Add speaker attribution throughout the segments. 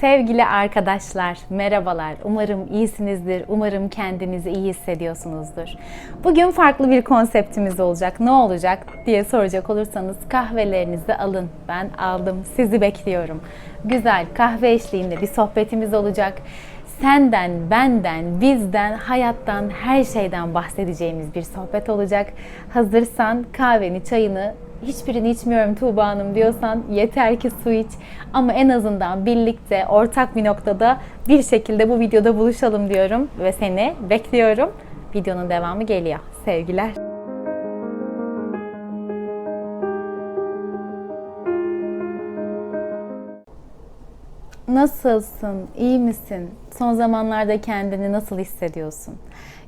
Speaker 1: Sevgili arkadaşlar, merhabalar. Umarım iyisinizdir. Umarım kendinizi iyi hissediyorsunuzdur. Bugün farklı bir konseptimiz olacak. Ne olacak diye soracak olursanız kahvelerinizi alın. Ben aldım. Sizi bekliyorum. Güzel kahve eşliğinde bir sohbetimiz olacak. Senden, benden, bizden, hayattan, her şeyden bahsedeceğimiz bir sohbet olacak. Hazırsan kahveni, çayını hiçbirini içmiyorum Tuğba Hanım diyorsan yeter ki su iç. Ama en azından birlikte ortak bir noktada bir şekilde bu videoda buluşalım diyorum ve seni bekliyorum. Videonun devamı geliyor. Sevgiler. Nasılsın? İyi misin? Son zamanlarda kendini nasıl hissediyorsun?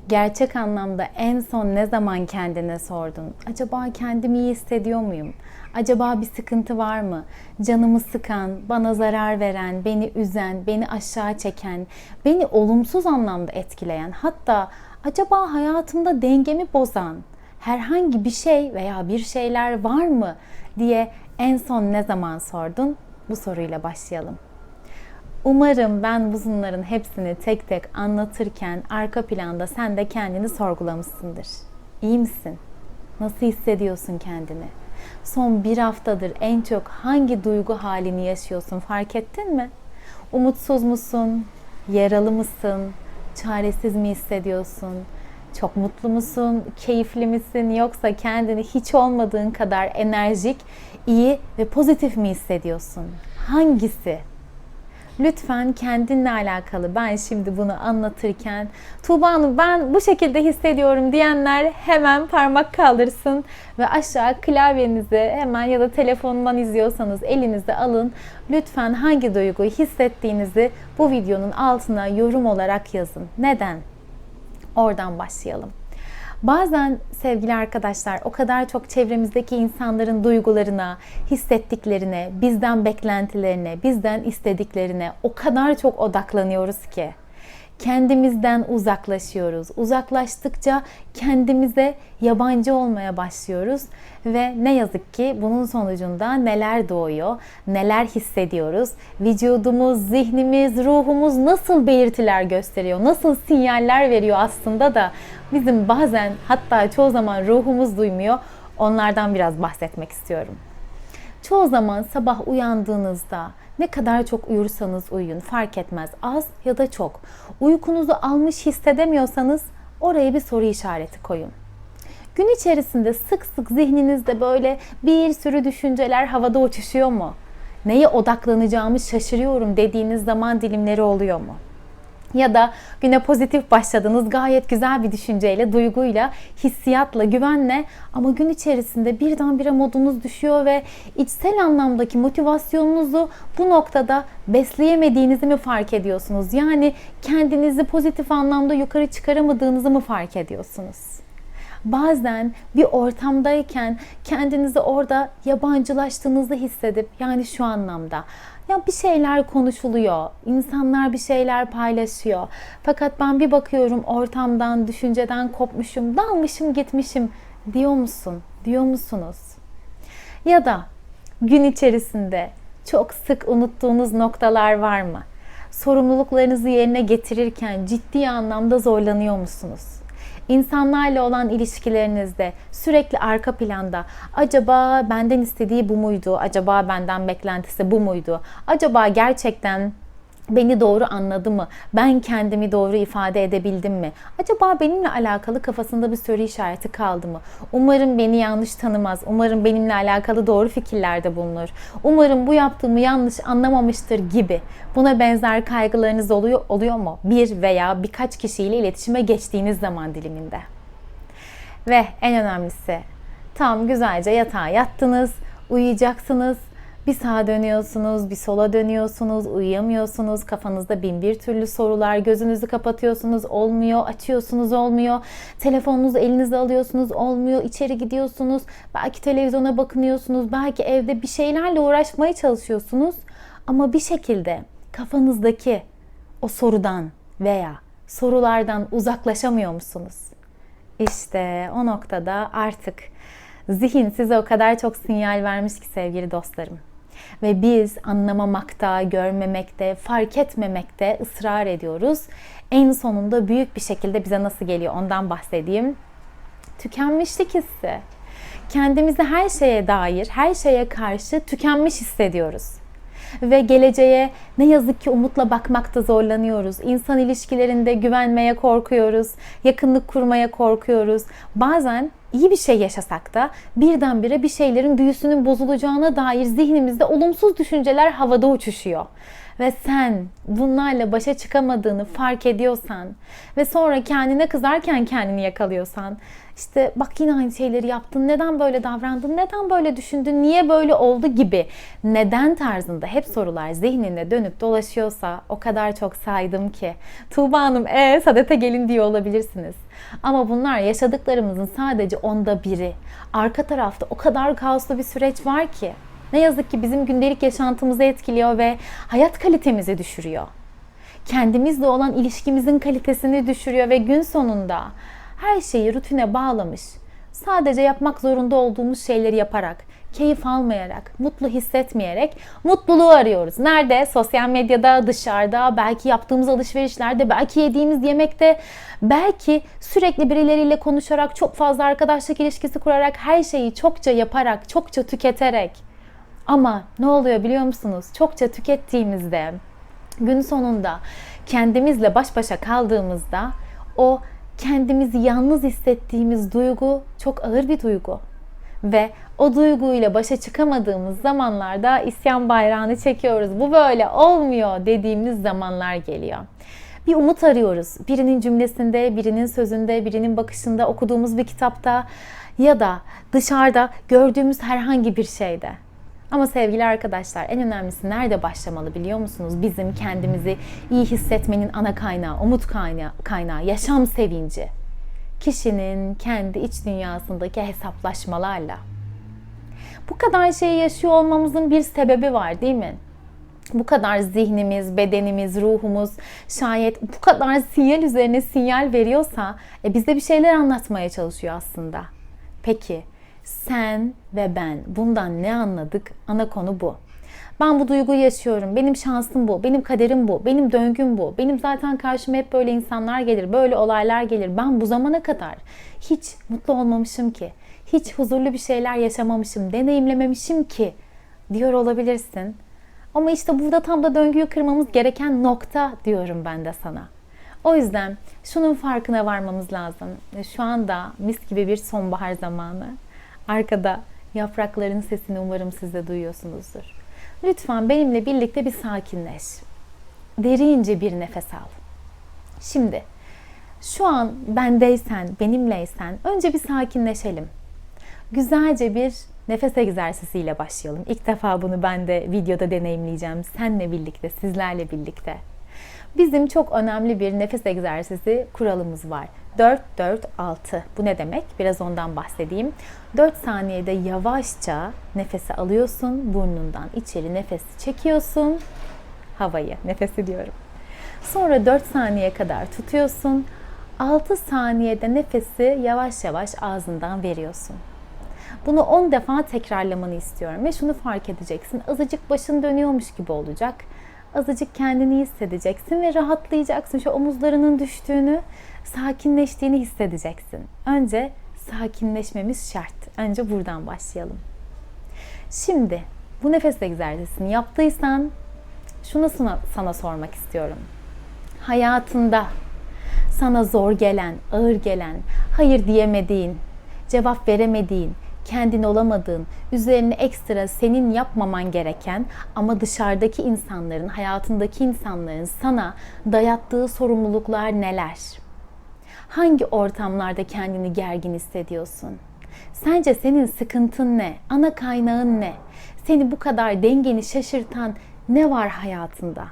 Speaker 1: Gerçek anlamda en son ne zaman kendine sordun? Acaba kendimi iyi hissediyor muyum? Acaba bir sıkıntı var mı? Canımı sıkan, bana zarar veren, beni üzen, beni aşağı çeken, beni olumsuz anlamda etkileyen, hatta acaba hayatımda dengemi bozan herhangi bir şey veya bir şeyler var mı diye en son ne zaman sordun? Bu soruyla başlayalım. Umarım ben bunların hepsini tek tek anlatırken arka planda sen de kendini sorgulamışsındır. İyi misin? Nasıl hissediyorsun kendini? Son bir haftadır en çok hangi duygu halini yaşıyorsun fark ettin mi? Umutsuz musun? Yaralı mısın? Çaresiz mi hissediyorsun? Çok mutlu musun? Keyifli misin? Yoksa kendini hiç olmadığın kadar enerjik, iyi ve pozitif mi hissediyorsun? Hangisi? Lütfen kendinle alakalı ben şimdi bunu anlatırken Tuğba Hanım ben bu şekilde hissediyorum diyenler hemen parmak kaldırsın ve aşağı klavyenizi hemen ya da telefondan izliyorsanız elinize alın. Lütfen hangi duyguyu hissettiğinizi bu videonun altına yorum olarak yazın. Neden? Oradan başlayalım. Bazen sevgili arkadaşlar o kadar çok çevremizdeki insanların duygularına, hissettiklerine, bizden beklentilerine, bizden istediklerine o kadar çok odaklanıyoruz ki kendimizden uzaklaşıyoruz. Uzaklaştıkça kendimize yabancı olmaya başlıyoruz ve ne yazık ki bunun sonucunda neler doğuyor, neler hissediyoruz, vücudumuz, zihnimiz, ruhumuz nasıl belirtiler gösteriyor, nasıl sinyaller veriyor aslında da bizim bazen hatta çoğu zaman ruhumuz duymuyor. Onlardan biraz bahsetmek istiyorum. Çoğu zaman sabah uyandığınızda ne kadar çok uyursanız uyuyun fark etmez. Az ya da çok. Uykunuzu almış hissedemiyorsanız oraya bir soru işareti koyun. Gün içerisinde sık sık zihninizde böyle bir sürü düşünceler havada uçuşuyor mu? Neye odaklanacağımı şaşırıyorum dediğiniz zaman dilimleri oluyor mu? Ya da güne pozitif başladınız gayet güzel bir düşünceyle, duyguyla, hissiyatla, güvenle ama gün içerisinde birdenbire modunuz düşüyor ve içsel anlamdaki motivasyonunuzu bu noktada besleyemediğinizi mi fark ediyorsunuz? Yani kendinizi pozitif anlamda yukarı çıkaramadığınızı mı fark ediyorsunuz? bazen bir ortamdayken kendinizi orada yabancılaştığınızı hissedip yani şu anlamda ya bir şeyler konuşuluyor, insanlar bir şeyler paylaşıyor. Fakat ben bir bakıyorum ortamdan, düşünceden kopmuşum, dalmışım gitmişim diyor musun? Diyor musunuz? Ya da gün içerisinde çok sık unuttuğunuz noktalar var mı? Sorumluluklarınızı yerine getirirken ciddi anlamda zorlanıyor musunuz? İnsanlarla olan ilişkilerinizde sürekli arka planda acaba benden istediği bu muydu? Acaba benden beklentisi bu muydu? Acaba gerçekten beni doğru anladı mı? Ben kendimi doğru ifade edebildim mi? Acaba benimle alakalı kafasında bir soru işareti kaldı mı? Umarım beni yanlış tanımaz. Umarım benimle alakalı doğru fikirlerde bulunur. Umarım bu yaptığımı yanlış anlamamıştır gibi. Buna benzer kaygılarınız oluyor, oluyor mu? Bir veya birkaç kişiyle iletişime geçtiğiniz zaman diliminde. Ve en önemlisi tam güzelce yatağa yattınız, uyuyacaksınız bir sağa dönüyorsunuz, bir sola dönüyorsunuz, uyuyamıyorsunuz. Kafanızda bin bir türlü sorular, gözünüzü kapatıyorsunuz, olmuyor, açıyorsunuz, olmuyor. Telefonunuzu elinize alıyorsunuz, olmuyor. İçeri gidiyorsunuz, belki televizyona bakınıyorsunuz, belki evde bir şeylerle uğraşmaya çalışıyorsunuz. Ama bir şekilde kafanızdaki o sorudan veya sorulardan uzaklaşamıyor musunuz? İşte o noktada artık zihin size o kadar çok sinyal vermiş ki sevgili dostlarım. Ve biz anlamamakta, görmemekte, fark etmemekte ısrar ediyoruz. En sonunda büyük bir şekilde bize nasıl geliyor ondan bahsedeyim. Tükenmişlik hissi. Kendimizi her şeye dair, her şeye karşı tükenmiş hissediyoruz ve geleceğe ne yazık ki umutla bakmakta zorlanıyoruz. İnsan ilişkilerinde güvenmeye korkuyoruz, yakınlık kurmaya korkuyoruz. Bazen iyi bir şey yaşasak da birdenbire bir şeylerin büyüsünün bozulacağına dair zihnimizde olumsuz düşünceler havada uçuşuyor. Ve sen bunlarla başa çıkamadığını fark ediyorsan ve sonra kendine kızarken kendini yakalıyorsan işte bak yine aynı şeyleri yaptın, neden böyle davrandın, neden böyle düşündün, niye böyle oldu gibi neden tarzında hep sorular zihninde dönüp dolaşıyorsa o kadar çok saydım ki. Tuğba Hanım e sadete gelin diyor olabilirsiniz. Ama bunlar yaşadıklarımızın sadece onda biri. Arka tarafta o kadar kaoslu bir süreç var ki. Ne yazık ki bizim gündelik yaşantımızı etkiliyor ve hayat kalitemizi düşürüyor. Kendimizle olan ilişkimizin kalitesini düşürüyor ve gün sonunda her şeyi rutine bağlamış, sadece yapmak zorunda olduğumuz şeyleri yaparak, keyif almayarak, mutlu hissetmeyerek mutluluğu arıyoruz. Nerede? Sosyal medyada, dışarıda, belki yaptığımız alışverişlerde, belki yediğimiz yemekte, belki sürekli birileriyle konuşarak, çok fazla arkadaşlık ilişkisi kurarak, her şeyi çokça yaparak, çokça tüketerek. Ama ne oluyor biliyor musunuz? Çokça tükettiğimizde gün sonunda kendimizle baş başa kaldığımızda o kendimizi yalnız hissettiğimiz duygu çok ağır bir duygu. Ve o duyguyla başa çıkamadığımız zamanlarda isyan bayrağını çekiyoruz. Bu böyle olmuyor dediğimiz zamanlar geliyor. Bir umut arıyoruz. Birinin cümlesinde, birinin sözünde, birinin bakışında, okuduğumuz bir kitapta ya da dışarıda gördüğümüz herhangi bir şeyde. Ama sevgili arkadaşlar en önemlisi nerede başlamalı biliyor musunuz? Bizim kendimizi iyi hissetmenin ana kaynağı, umut kaynağı, kaynağı yaşam sevinci. Kişinin kendi iç dünyasındaki hesaplaşmalarla. Bu kadar şeyi yaşıyor olmamızın bir sebebi var değil mi? bu kadar zihnimiz, bedenimiz, ruhumuz şayet bu kadar sinyal üzerine sinyal veriyorsa e, bize bir şeyler anlatmaya çalışıyor aslında. Peki sen ve ben bundan ne anladık? Ana konu bu. Ben bu duyguyu yaşıyorum. Benim şansım bu. Benim kaderim bu. Benim döngüm bu. Benim zaten karşıma hep böyle insanlar gelir. Böyle olaylar gelir. Ben bu zamana kadar hiç mutlu olmamışım ki. Hiç huzurlu bir şeyler yaşamamışım, deneyimlememişim ki diyor olabilirsin. Ama işte burada tam da döngüyü kırmamız gereken nokta diyorum ben de sana. O yüzden şunun farkına varmamız lazım. Şu anda mis gibi bir sonbahar zamanı. Arkada yaprakların sesini umarım siz de duyuyorsunuzdur. Lütfen benimle birlikte bir sakinleş. Derince bir nefes al. Şimdi şu an bendeysen, benimleysen önce bir sakinleşelim. Güzelce bir nefes egzersiziyle başlayalım. İlk defa bunu ben de videoda deneyimleyeceğim. Senle birlikte, sizlerle birlikte. Bizim çok önemli bir nefes egzersizi kuralımız var. 4-4-6. Bu ne demek? Biraz ondan bahsedeyim. 4 saniyede yavaşça nefesi alıyorsun. Burnundan içeri nefesi çekiyorsun. Havayı, nefesi diyorum. Sonra 4 saniye kadar tutuyorsun. 6 saniyede nefesi yavaş yavaş ağzından veriyorsun. Bunu 10 defa tekrarlamanı istiyorum ve şunu fark edeceksin. Azıcık başın dönüyormuş gibi olacak azıcık kendini hissedeceksin ve rahatlayacaksın. Şu omuzlarının düştüğünü, sakinleştiğini hissedeceksin. Önce sakinleşmemiz şart. Önce buradan başlayalım. Şimdi bu nefes egzersizini yaptıysan şunu sana, sana sormak istiyorum. Hayatında sana zor gelen, ağır gelen, hayır diyemediğin, cevap veremediğin, kendin olamadığın, üzerine ekstra senin yapmaman gereken ama dışarıdaki insanların, hayatındaki insanların sana dayattığı sorumluluklar neler? Hangi ortamlarda kendini gergin hissediyorsun? Sence senin sıkıntın ne? Ana kaynağın ne? Seni bu kadar dengeni şaşırtan ne var hayatında?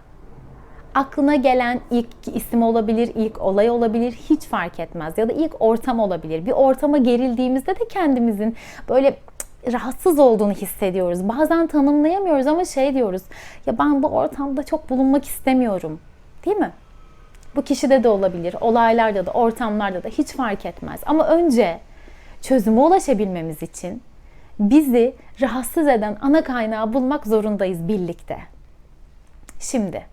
Speaker 1: Aklına gelen ilk isim olabilir, ilk olay olabilir, hiç fark etmez. Ya da ilk ortam olabilir. Bir ortama gerildiğimizde de kendimizin böyle rahatsız olduğunu hissediyoruz. Bazen tanımlayamıyoruz ama şey diyoruz. Ya ben bu ortamda çok bulunmak istemiyorum. Değil mi? Bu kişide de olabilir, olaylarda da, ortamlarda da hiç fark etmez. Ama önce çözüme ulaşabilmemiz için bizi rahatsız eden ana kaynağı bulmak zorundayız birlikte. Şimdi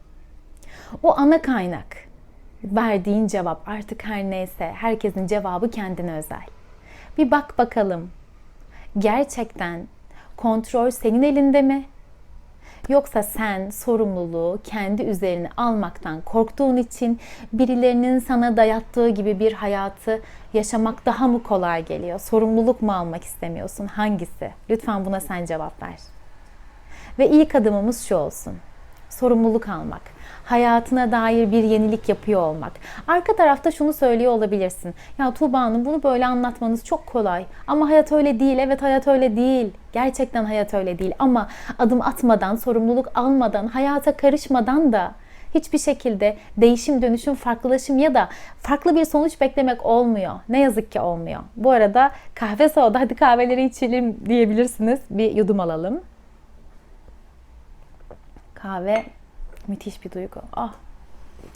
Speaker 1: o ana kaynak verdiğin cevap artık her neyse herkesin cevabı kendine özel. Bir bak bakalım. Gerçekten kontrol senin elinde mi? Yoksa sen sorumluluğu kendi üzerine almaktan korktuğun için birilerinin sana dayattığı gibi bir hayatı yaşamak daha mı kolay geliyor? Sorumluluk mu almak istemiyorsun? Hangisi? Lütfen buna sen cevap ver. Ve ilk adımımız şu olsun. Sorumluluk almak hayatına dair bir yenilik yapıyor olmak. Arka tarafta şunu söylüyor olabilirsin. Ya Tuğba Hanım bunu böyle anlatmanız çok kolay. Ama hayat öyle değil. Evet hayat öyle değil. Gerçekten hayat öyle değil. Ama adım atmadan, sorumluluk almadan, hayata karışmadan da hiçbir şekilde değişim, dönüşüm, farklılaşım ya da farklı bir sonuç beklemek olmuyor. Ne yazık ki olmuyor. Bu arada kahve soğudu. Hadi kahveleri içelim diyebilirsiniz. Bir yudum alalım. Kahve Müthiş bir duygu. Ah.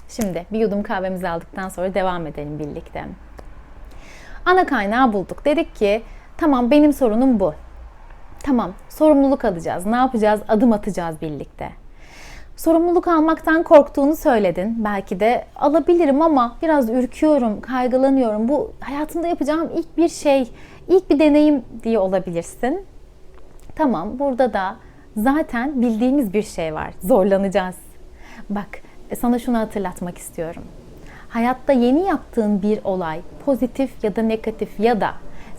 Speaker 1: Şimdi bir yudum kahvemizi aldıktan sonra devam edelim birlikte. Ana kaynağı bulduk. Dedik ki tamam benim sorunum bu. Tamam sorumluluk alacağız. Ne yapacağız? Adım atacağız birlikte. Sorumluluk almaktan korktuğunu söyledin. Belki de alabilirim ama biraz ürküyorum, kaygılanıyorum. Bu hayatımda yapacağım ilk bir şey, ilk bir deneyim diye olabilirsin. Tamam burada da zaten bildiğimiz bir şey var. Zorlanacağız. Bak sana şunu hatırlatmak istiyorum. Hayatta yeni yaptığın bir olay pozitif ya da negatif ya da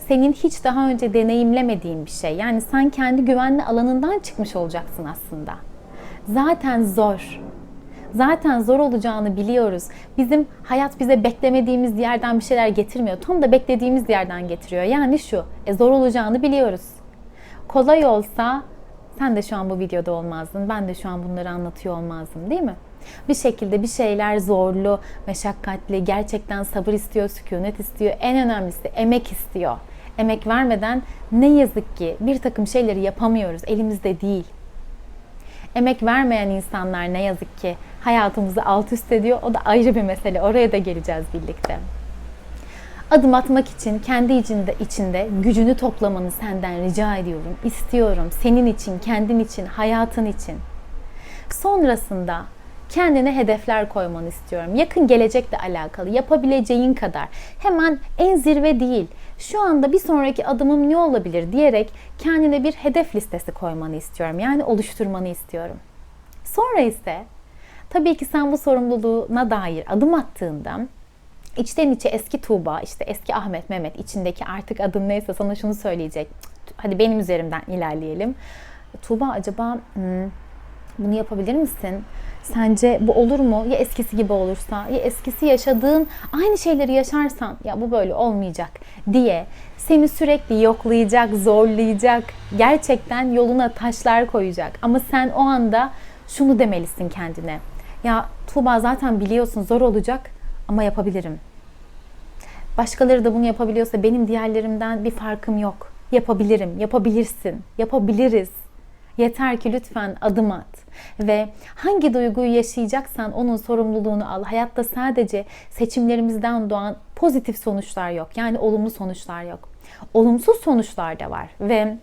Speaker 1: senin hiç daha önce deneyimlemediğin bir şey. Yani sen kendi güvenli alanından çıkmış olacaksın aslında. Zaten zor. Zaten zor olacağını biliyoruz. Bizim hayat bize beklemediğimiz yerden bir şeyler getirmiyor. Tam da beklediğimiz yerden getiriyor. Yani şu, e, zor olacağını biliyoruz. Kolay olsa sen de şu an bu videoda olmazdın. Ben de şu an bunları anlatıyor olmazdım değil mi? Bir şekilde bir şeyler zorlu, meşakkatli, gerçekten sabır istiyor, sükunet istiyor. En önemlisi emek istiyor. Emek vermeden ne yazık ki bir takım şeyleri yapamıyoruz. Elimizde değil. Emek vermeyen insanlar ne yazık ki hayatımızı alt üst ediyor. O da ayrı bir mesele. Oraya da geleceğiz birlikte adım atmak için kendi içinde, içinde gücünü toplamanı senden rica ediyorum. İstiyorum. Senin için, kendin için, hayatın için. Sonrasında kendine hedefler koymanı istiyorum. Yakın gelecekle alakalı yapabileceğin kadar. Hemen en zirve değil. Şu anda bir sonraki adımım ne olabilir diyerek kendine bir hedef listesi koymanı istiyorum. Yani oluşturmanı istiyorum. Sonra ise tabii ki sen bu sorumluluğuna dair adım attığında içten içe eski Tuğba, işte eski Ahmet Mehmet içindeki artık adın neyse sana şunu söyleyecek. Hadi benim üzerimden ilerleyelim. Tuğba acaba hmm, bunu yapabilir misin? Sence bu olur mu? Ya eskisi gibi olursa? Ya eskisi yaşadığın aynı şeyleri yaşarsan? Ya bu böyle olmayacak diye seni sürekli yoklayacak, zorlayacak, gerçekten yoluna taşlar koyacak. Ama sen o anda şunu demelisin kendine. Ya Tuğba zaten biliyorsun zor olacak ama yapabilirim. Başkaları da bunu yapabiliyorsa benim diğerlerimden bir farkım yok. Yapabilirim, yapabilirsin, yapabiliriz. Yeter ki lütfen adım at ve hangi duyguyu yaşayacaksan onun sorumluluğunu al. Hayatta sadece seçimlerimizden doğan pozitif sonuçlar yok. Yani olumlu sonuçlar yok. Olumsuz sonuçlar da var ve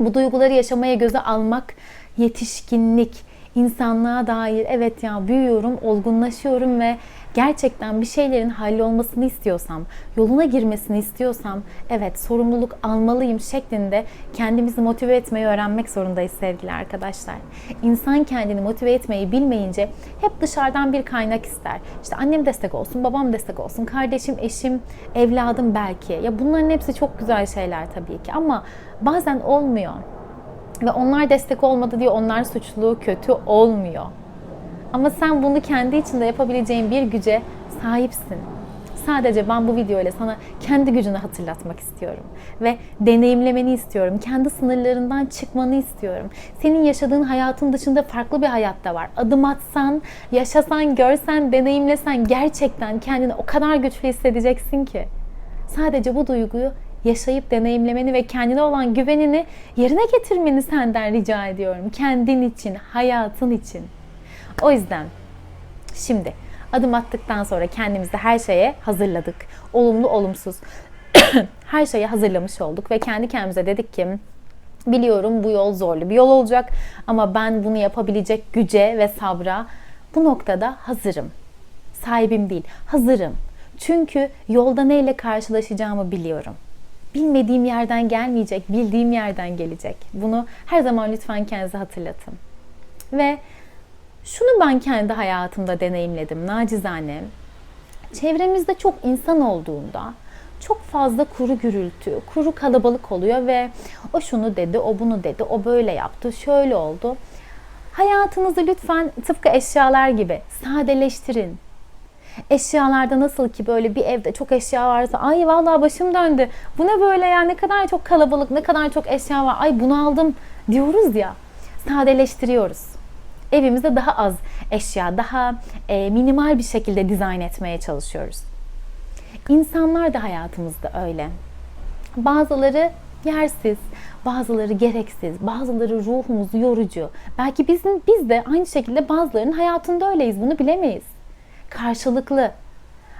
Speaker 1: bu duyguları yaşamaya göze almak yetişkinlik, insanlığa dair evet ya büyüyorum, olgunlaşıyorum ve gerçekten bir şeylerin hallolmasını istiyorsam, yoluna girmesini istiyorsam evet sorumluluk almalıyım şeklinde kendimizi motive etmeyi öğrenmek zorundayız sevgili arkadaşlar. İnsan kendini motive etmeyi bilmeyince hep dışarıdan bir kaynak ister. İşte annem destek olsun, babam destek olsun, kardeşim, eşim, evladım belki. Ya bunların hepsi çok güzel şeyler tabii ki ama bazen olmuyor. Ve onlar destek olmadı diye onlar suçlu, kötü olmuyor. Ama sen bunu kendi içinde yapabileceğin bir güce sahipsin. Sadece ben bu video ile sana kendi gücünü hatırlatmak istiyorum. Ve deneyimlemeni istiyorum. Kendi sınırlarından çıkmanı istiyorum. Senin yaşadığın hayatın dışında farklı bir hayat da var. Adım atsan, yaşasan, görsen, deneyimlesen gerçekten kendini o kadar güçlü hissedeceksin ki. Sadece bu duyguyu yaşayıp deneyimlemeni ve kendine olan güvenini yerine getirmeni senden rica ediyorum. Kendin için, hayatın için. O yüzden şimdi adım attıktan sonra kendimizi her şeye hazırladık. Olumlu olumsuz her şeyi hazırlamış olduk ve kendi kendimize dedik ki Biliyorum bu yol zorlu bir yol olacak ama ben bunu yapabilecek güce ve sabra bu noktada hazırım. Sahibim değil, hazırım. Çünkü yolda neyle karşılaşacağımı biliyorum. Bilmediğim yerden gelmeyecek, bildiğim yerden gelecek. Bunu her zaman lütfen kendinize hatırlatın. Ve şunu ben kendi hayatımda deneyimledim nacizane. Çevremizde çok insan olduğunda çok fazla kuru gürültü, kuru kalabalık oluyor ve o şunu dedi, o bunu dedi, o böyle yaptı, şöyle oldu. Hayatınızı lütfen tıpkı eşyalar gibi sadeleştirin. Eşyalarda nasıl ki böyle bir evde çok eşya varsa ay vallahi başım döndü. Bu ne böyle ya ne kadar çok kalabalık ne kadar çok eşya var. Ay bunu aldım diyoruz ya. Sadeleştiriyoruz. Evimizde daha az eşya, daha e, minimal bir şekilde dizayn etmeye çalışıyoruz. İnsanlar da hayatımızda öyle. Bazıları yersiz, bazıları gereksiz, bazıları ruhumuzu yorucu. Belki bizim biz de aynı şekilde bazılarının hayatında öyleyiz. Bunu bilemeyiz. Karşılıklı.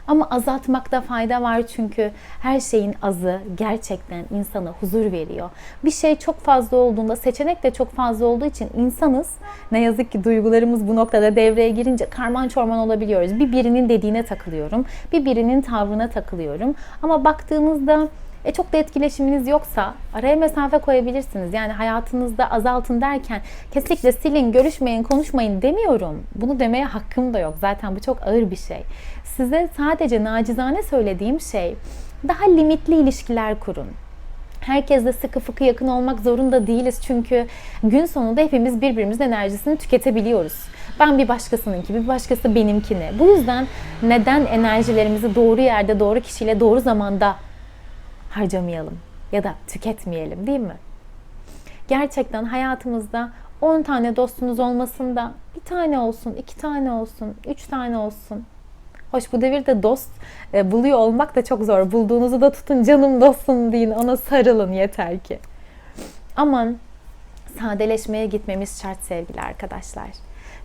Speaker 1: Ama azaltmakta fayda var çünkü her şeyin azı gerçekten insana huzur veriyor. Bir şey çok fazla olduğunda, seçenek de çok fazla olduğu için insanız. Ne yazık ki duygularımız bu noktada devreye girince karman çorman olabiliyoruz. Bir birinin dediğine takılıyorum, bir birinin tavrına takılıyorum. Ama baktığınızda e çok da etkileşiminiz yoksa araya mesafe koyabilirsiniz. Yani hayatınızda azaltın derken kesinlikle silin, görüşmeyin, konuşmayın demiyorum. Bunu demeye hakkım da yok. Zaten bu çok ağır bir şey. Size sadece nacizane söylediğim şey daha limitli ilişkiler kurun. Herkesle sıkı fıkı yakın olmak zorunda değiliz çünkü gün sonunda hepimiz birbirimizin enerjisini tüketebiliyoruz. Ben bir başkasınınki, bir başkası benimkini. Bu yüzden neden enerjilerimizi doğru yerde, doğru kişiyle, doğru zamanda harcamayalım ya da tüketmeyelim değil mi? Gerçekten hayatımızda 10 tane dostunuz olmasında bir tane olsun, iki tane olsun, üç tane olsun. Hoş bu devirde dost e, buluyor olmak da çok zor. Bulduğunuzu da tutun canım dostum deyin ona sarılın yeter ki. Aman sadeleşmeye gitmemiz şart sevgili arkadaşlar.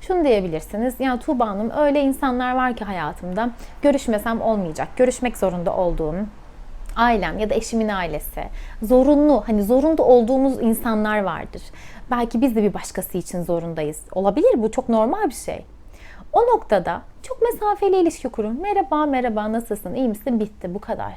Speaker 1: Şunu diyebilirsiniz. Ya Tuğba Hanım öyle insanlar var ki hayatımda görüşmesem olmayacak. Görüşmek zorunda olduğum ailem ya da eşimin ailesi zorunlu hani zorunda olduğumuz insanlar vardır. Belki biz de bir başkası için zorundayız. Olabilir bu çok normal bir şey. O noktada çok mesafeli ilişki kurun. Merhaba merhaba nasılsın iyi misin bitti bu kadar.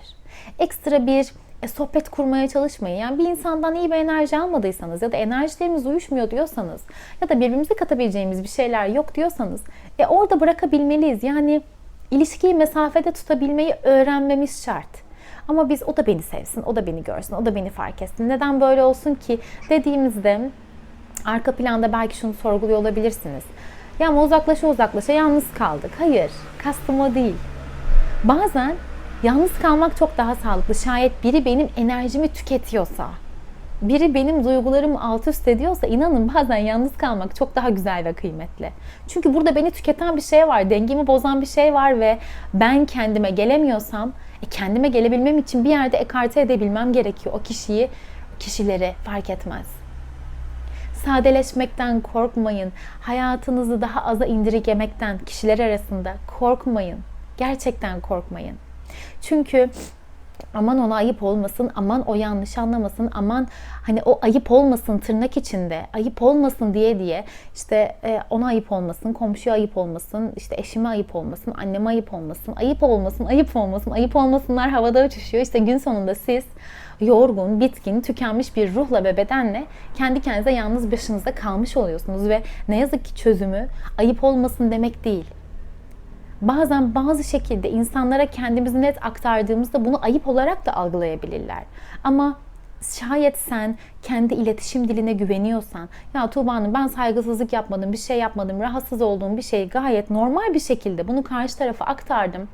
Speaker 1: Ekstra bir e, sohbet kurmaya çalışmayın. Yani bir insandan iyi bir enerji almadıysanız ya da enerjilerimiz uyuşmuyor diyorsanız ya da birbirimize katabileceğimiz bir şeyler yok diyorsanız e, orada bırakabilmeliyiz. Yani ilişkiyi mesafede tutabilmeyi öğrenmemiz şart. Ama biz o da beni sevsin, o da beni görsün, o da beni fark etsin. Neden böyle olsun ki dediğimizde arka planda belki şunu sorguluyor olabilirsiniz. Ya ama uzaklaşa uzaklaşa yalnız kaldık. Hayır, kastım o değil. Bazen yalnız kalmak çok daha sağlıklı. Şayet biri benim enerjimi tüketiyorsa, biri benim duygularımı alt üst ediyorsa inanın bazen yalnız kalmak çok daha güzel ve kıymetli. Çünkü burada beni tüketen bir şey var, dengemi bozan bir şey var ve ben kendime gelemiyorsam e kendime gelebilmem için bir yerde ekarte edebilmem gerekiyor. O kişiyi, kişileri fark etmez. Sadeleşmekten korkmayın. Hayatınızı daha aza indirgemekten kişiler arasında korkmayın. Gerçekten korkmayın. Çünkü aman ona ayıp olmasın, aman o yanlış anlamasın, aman hani o ayıp olmasın tırnak içinde, ayıp olmasın diye diye işte e, ona ayıp olmasın, komşuya ayıp olmasın, işte eşime ayıp olmasın, anneme ayıp olmasın, ayıp olmasın, ayıp olmasın, ayıp olmasınlar havada uçuşuyor. İşte gün sonunda siz yorgun, bitkin, tükenmiş bir ruhla ve bedenle kendi kendinize yalnız başınıza kalmış oluyorsunuz ve ne yazık ki çözümü ayıp olmasın demek değil bazen bazı şekilde insanlara kendimizi net aktardığımızda bunu ayıp olarak da algılayabilirler. Ama şayet sen kendi iletişim diline güveniyorsan, ya Tuğba Hanım ben saygısızlık yapmadım, bir şey yapmadım, rahatsız olduğum bir şey gayet normal bir şekilde bunu karşı tarafa aktardım.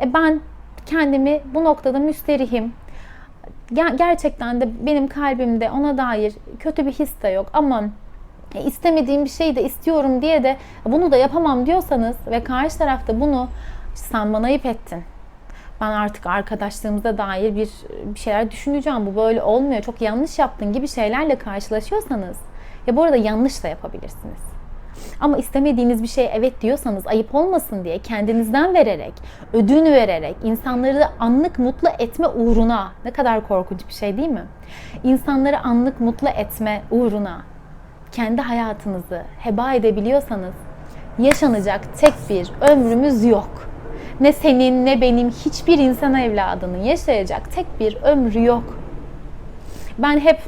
Speaker 1: E ben kendimi bu noktada müsterihim. Gerçekten de benim kalbimde ona dair kötü bir his de yok ama e, istemediğim bir şeyi de istiyorum diye de bunu da yapamam diyorsanız ve karşı tarafta bunu sen bana ayıp ettin. Ben artık arkadaşlığımıza dair bir, bir şeyler düşüneceğim. Bu böyle olmuyor. Çok yanlış yaptın gibi şeylerle karşılaşıyorsanız ya bu arada yanlış da yapabilirsiniz. Ama istemediğiniz bir şeye evet diyorsanız ayıp olmasın diye kendinizden vererek, ödün vererek, insanları anlık mutlu etme uğruna ne kadar korkunç bir şey değil mi? İnsanları anlık mutlu etme uğruna kendi hayatınızı heba edebiliyorsanız yaşanacak tek bir ömrümüz yok. Ne senin ne benim hiçbir insan evladının yaşayacak tek bir ömrü yok. Ben hep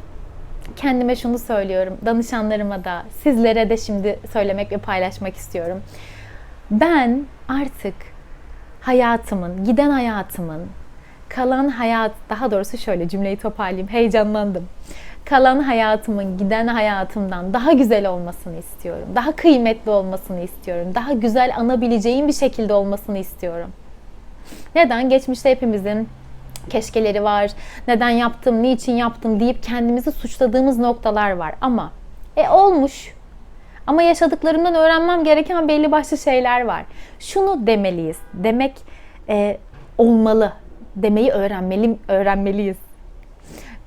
Speaker 1: kendime şunu söylüyorum. Danışanlarıma da, sizlere de şimdi söylemek ve paylaşmak istiyorum. Ben artık hayatımın, giden hayatımın, kalan hayat, daha doğrusu şöyle cümleyi toparlayayım, heyecanlandım. Kalan hayatımın, giden hayatımdan daha güzel olmasını istiyorum. Daha kıymetli olmasını istiyorum. Daha güzel anabileceğim bir şekilde olmasını istiyorum. Neden? Geçmişte hepimizin keşkeleri var. Neden yaptım, niçin yaptım deyip kendimizi suçladığımız noktalar var. Ama e olmuş. Ama yaşadıklarımdan öğrenmem gereken belli başlı şeyler var. Şunu demeliyiz. Demek e, olmalı. Demeyi öğrenmeli, öğrenmeliyiz.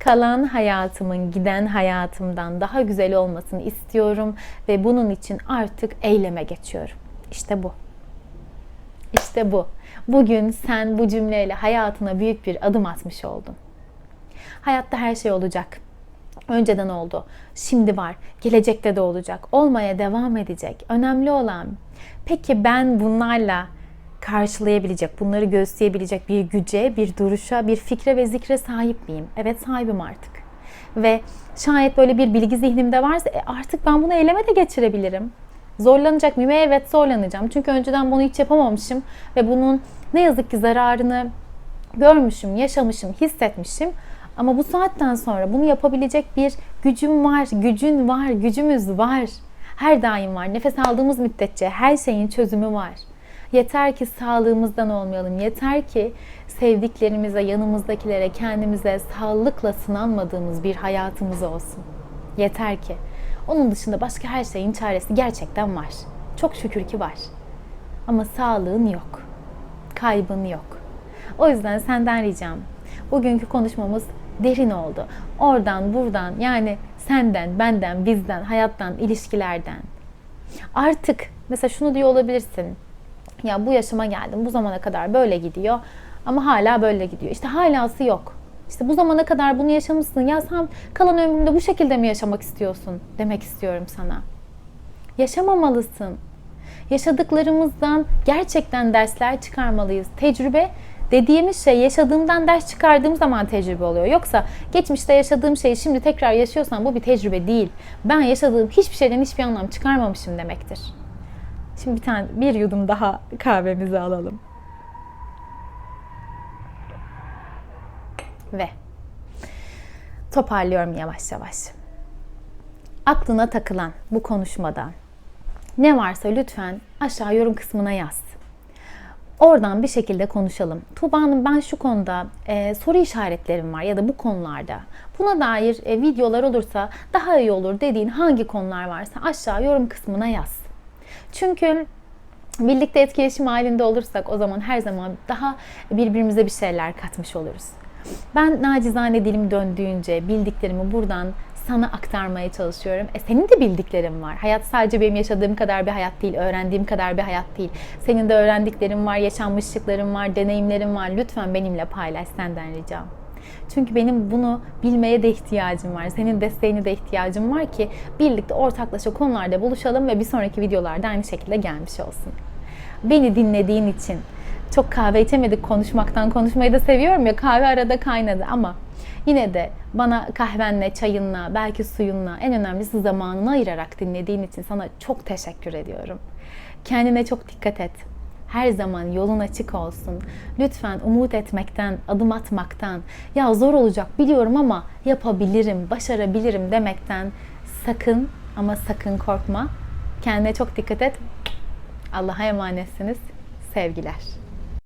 Speaker 1: Kalan hayatımın giden hayatımdan daha güzel olmasını istiyorum ve bunun için artık eyleme geçiyorum. İşte bu. İşte bu. Bugün sen bu cümleyle hayatına büyük bir adım atmış oldun. Hayatta her şey olacak. Önceden oldu. Şimdi var. Gelecekte de olacak. Olmaya devam edecek. Önemli olan peki ben bunlarla karşılayabilecek, bunları göğüsleyebilecek bir güce, bir duruşa, bir fikre ve zikre sahip miyim? Evet sahibim artık. Ve şayet böyle bir bilgi zihnimde varsa e artık ben bunu eyleme de geçirebilirim. Zorlanacak mıyım? Evet zorlanacağım. Çünkü önceden bunu hiç yapamamışım ve bunun ne yazık ki zararını görmüşüm, yaşamışım, hissetmişim. Ama bu saatten sonra bunu yapabilecek bir gücüm var, gücün var, gücümüz var. Her daim var. Nefes aldığımız müddetçe her şeyin çözümü var. Yeter ki sağlığımızdan olmayalım. Yeter ki sevdiklerimize, yanımızdakilere, kendimize sağlıkla sınanmadığımız bir hayatımız olsun. Yeter ki. Onun dışında başka her şeyin çaresi gerçekten var. Çok şükür ki var. Ama sağlığın yok. Kaybın yok. O yüzden senden ricam. Bugünkü konuşmamız derin oldu. Oradan, buradan yani senden, benden, bizden, hayattan, ilişkilerden. Artık mesela şunu diyor olabilirsin. Ya bu yaşıma geldim. Bu zamana kadar böyle gidiyor. Ama hala böyle gidiyor. İşte halası yok. İşte bu zamana kadar bunu yaşamışsın. Ya sen kalan ömründe bu şekilde mi yaşamak istiyorsun? Demek istiyorum sana. Yaşamamalısın. Yaşadıklarımızdan gerçekten dersler çıkarmalıyız. Tecrübe dediğimiz şey yaşadığımdan ders çıkardığım zaman tecrübe oluyor. Yoksa geçmişte yaşadığım şeyi şimdi tekrar yaşıyorsam bu bir tecrübe değil. Ben yaşadığım hiçbir şeyden hiçbir anlam çıkarmamışım demektir. Şimdi bir tane bir yudum daha kahvemizi alalım. Ve toparlıyorum yavaş yavaş. Aklına takılan bu konuşmada ne varsa lütfen aşağı yorum kısmına yaz. Oradan bir şekilde konuşalım. Tuğba Hanım ben şu konuda e, soru işaretlerim var ya da bu konularda. Buna dair e, videolar olursa daha iyi olur dediğin hangi konular varsa aşağı yorum kısmına yaz. Çünkü birlikte etkileşim halinde olursak o zaman her zaman daha birbirimize bir şeyler katmış oluruz. Ben nacizane dilim döndüğünce bildiklerimi buradan sana aktarmaya çalışıyorum. E senin de bildiklerin var. Hayat sadece benim yaşadığım kadar bir hayat değil, öğrendiğim kadar bir hayat değil. Senin de öğrendiklerin var, yaşanmışlıkların var, deneyimlerin var. Lütfen benimle paylaş senden ricam. Çünkü benim bunu bilmeye de ihtiyacım var. Senin desteğine de ihtiyacım var ki birlikte ortaklaşa konularda buluşalım ve bir sonraki videolarda aynı şekilde gelmiş olsun. Beni dinlediğin için çok kahve içemedik konuşmaktan. Konuşmayı da seviyorum ya kahve arada kaynadı ama yine de bana kahvenle, çayınla, belki suyunla en önemlisi zamanını ayırarak dinlediğin için sana çok teşekkür ediyorum. Kendine çok dikkat et. Her zaman yolun açık olsun. Lütfen umut etmekten, adım atmaktan, ya zor olacak biliyorum ama yapabilirim, başarabilirim demekten sakın ama sakın korkma. Kendine çok dikkat et. Allah'a emanetsiniz. Sevgiler.